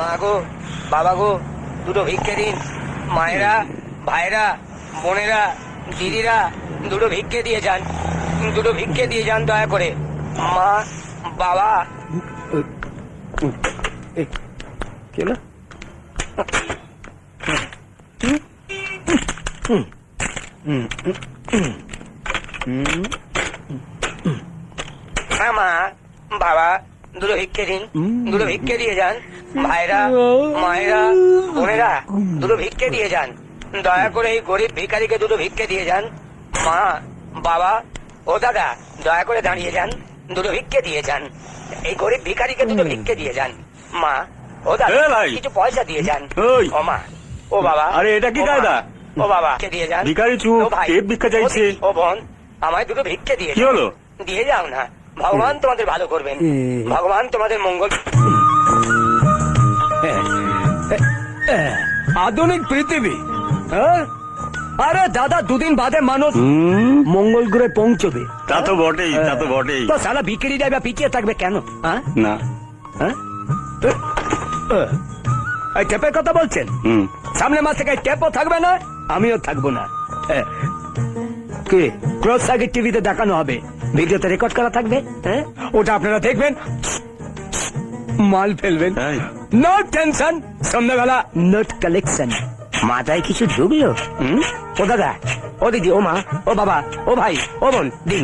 মা গো বাবা গো দুটো ভিক্ষে দিন। মায়েরা ভাইরা বোনেরা দিদিরা দুটো ভিক্ষে দিয়ে যান। দুটো ভিক্ষে দিয়ে যান দয়া করে। মা বাবা। কেন হ্যাঁ মা বাবা। দুটো ভিক্ষে দিন দুটো ভিক্ষে দিয়ে যান। ভাইরা মায়েরা বোনেরা দুটো ভিক্ষে দিয়ে যান। দয়া করে এই গরিব ভিখারিকে দুটো ভিক্ষে দিয়ে যান। মা বাবা ও দাদা দয়া করে দাঁড়িয়ে যান। দুটো ভিক্ষে দিয়ে যান। এই গরিব ভিখারিকে দুটো ভিক্ষে দিয়ে যান। মা ও দাদা কিছু পয়সা দিয়ে যান। ওই। ও মা ও বাবা আরে এটা কি কায়দা? ও বাবা কে দিয়ে যান। ভিখারি চুপ, ভিক্ষা চাইছে। ও বোন আমায় দুটো ভিক্ষে দিয়ে কি হলো? দিয়ে যাও না। ভগবান তোমাদের ভালো করবেন। ভগবান তোমাদের মঙ্গল আধুনিক পৃথিবী হ্যাঁ? আরে দাদা দুদিন বাদে মানুষ মঙ্গল গ্রহে পৌঁছবে। তা তো বটেই তা তো বটেই। তো সারা বিক্রি যাবে পিছিয়ে থাকবে কেন? হ্যাঁ? না। হ্যাঁ? এই টেপের কথা বলছেন? সামনে মাস থেকে টেপও থাকবে না? আমিও থাকব না। হ্যাঁ। কে ক্রস সার্কিট টিভিতে দেখানো হবে ভিডিওতে রেকর্ড করা থাকবে হ্যাঁ ওটা আপনারা দেখবেন মাল ফেলবেন তাই? নো টেনশন সন্ধ্যাবেলা নোট কালেকশন মাথায় কিছু ঢুকলো হুম? ও দাদা ও দিদি ও মা ও বাবা ও ভাই ও বোন দিন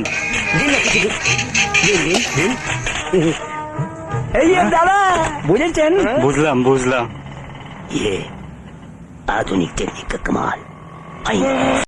দিন না কিছু দিন দিন দিন দিন এই যে দাদা বুঝেছেন বুঝলাম বুঝলাম ये आधुनिक टेक्निक का कमाल आई